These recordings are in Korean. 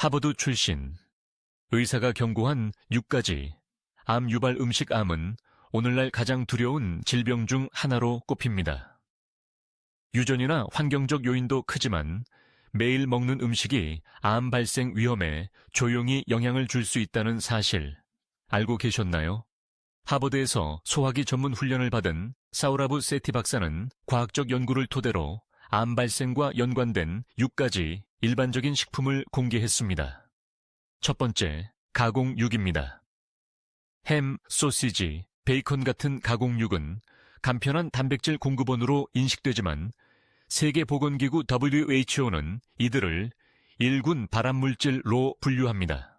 하버드 출신. 의사가 경고한 6가지 암 유발 음식 암은 오늘날 가장 두려운 질병 중 하나로 꼽힙니다. 유전이나 환경적 요인도 크지만 매일 먹는 음식이 암 발생 위험에 조용히 영향을 줄 수 있다는 사실 알고 계셨나요? 하버드에서 소화기 전문 훈련을 받은 사우라브 세티 박사는 과학적 연구를 토대로 암 발생과 연관된 6가지 일반적인 식품을 공개했습니다. 첫 번째, 가공육입니다. 햄, 소시지, 베이컨 같은 가공육은 간편한 단백질 공급원으로 인식되지만 세계보건기구 WHO는 이들을 일군 발암물질로 분류합니다.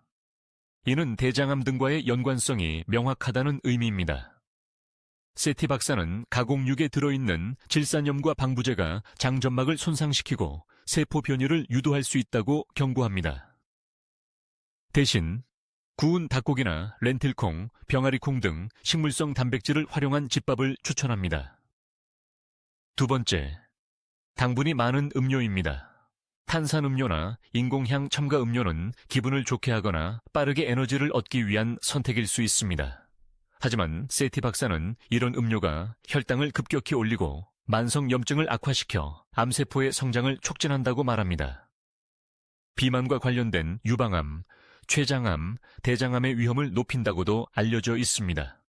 이는 대장암 등과의 연관성이 명확하다는 의미입니다. 세티 박사는 가공육에 들어있는 질산염과 방부제가 장점막을 손상시키고 세포 변이를 유도할 수 있다고 경고합니다. 대신 구운 닭고기나 렌틸콩, 병아리콩 등 식물성 단백질을 활용한 집밥을 추천합니다. 두 번째, 당분이 많은 음료입니다. 탄산음료나 인공향 첨가 음료는 기분을 좋게 하거나 빠르게 에너지를 얻기 위한 선택일 수 있습니다. 하지만 세티 박사는 이런 음료가 혈당을 급격히 올리고 만성염증을 악화시켜 암세포의 성장을 촉진한다고 말합니다. 비만과 관련된 유방암, 췌장암, 대장암의 위험을 높인다고도 알려져 있습니다.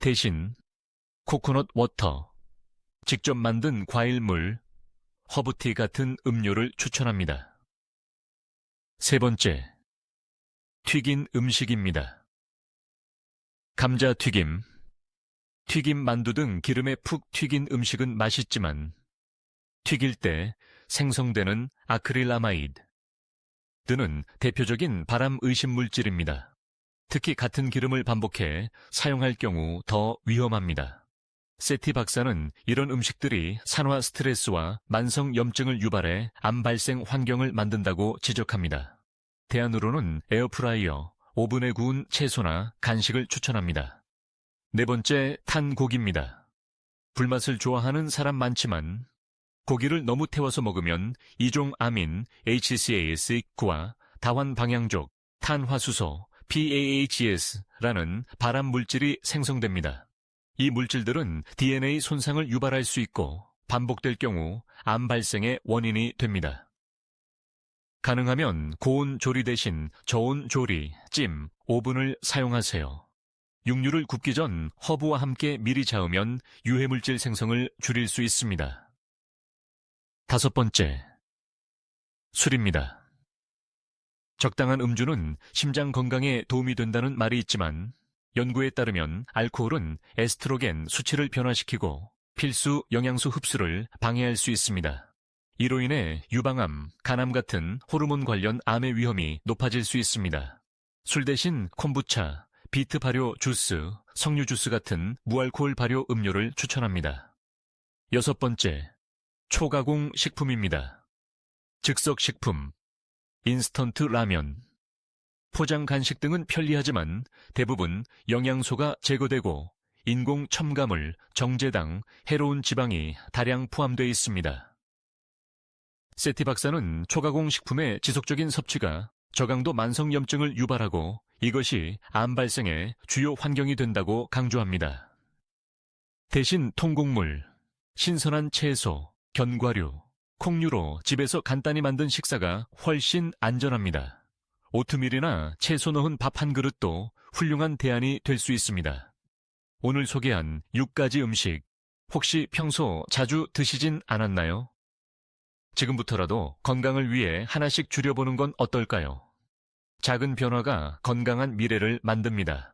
대신 코코넛 워터, 직접 만든 과일물, 허브티 같은 음료를 추천합니다. 세 번째, 튀긴 음식입니다. 감자튀김, 튀김 만두 등 기름에 푹 튀긴 음식은 맛있지만 튀길 때 생성되는 아크릴라마이드 드는 대표적인 발암 의심 물질입니다. 특히 같은 기름을 반복해 사용할 경우 더 위험합니다. 세티 박사는 이런 음식들이 산화 스트레스와 만성 염증을 유발해 암 발생 환경을 만든다고 지적합니다. 대안으로는 에어프라이어, 오븐에 구운 채소나 간식을 추천합니다. 네 번째, 탄 고기입니다. 불맛을 좋아하는 사람 많지만 고기를 너무 태워서 먹으면 이종 아민 HCAS9와 다환 방향족, 탄화수소, PAHS라는 발암 물질이 생성됩니다. 이 물질들은 DNA 손상을 유발할 수 있고 반복될 경우 암 발생의 원인이 됩니다. 가능하면 고온 조리 대신 저온 조리, 찜, 오븐을 사용하세요. 육류를 굽기 전 허브와 함께 미리 저으면 유해물질 생성을 줄일 수 있습니다. 다섯 번째, 술입니다. 적당한 음주는 심장 건강에 도움이 된다는 말이 있지만 연구에 따르면 알코올은 에스트로겐 수치를 변화시키고 필수 영양소 흡수를 방해할 수 있습니다. 이로 인해 유방암, 간암 같은 호르몬 관련 암의 위험이 높아질 수 있습니다. 술 대신 콤부차, 비트 발효 주스, 석류 주스 같은 무알코올 발효 음료를 추천합니다. 여섯 번째, 초가공 식품입니다. 즉석 식품, 인스턴트 라면, 포장 간식 등은 편리하지만 대부분 영양소가 제거되고 인공 첨가물, 정제당, 해로운 지방이 다량 포함되어 있습니다. 세티 박사는 초가공 식품의 지속적인 섭취가 저강도 만성염증을 유발하고 이것이 암 발생의 주요 환경이 된다고 강조합니다. 대신 통곡물, 신선한 채소, 견과류, 콩류로 집에서 간단히 만든 식사가 훨씬 안전합니다. 오트밀이나 채소 넣은 밥 한 그릇도 훌륭한 대안이 될 수 있습니다. 오늘 소개한 6가지 음식, 혹시 평소 자주 드시진 않았나요? 지금부터라도 건강을 위해 하나씩 줄여보는 건 어떨까요? 작은 변화가 건강한 미래를 만듭니다.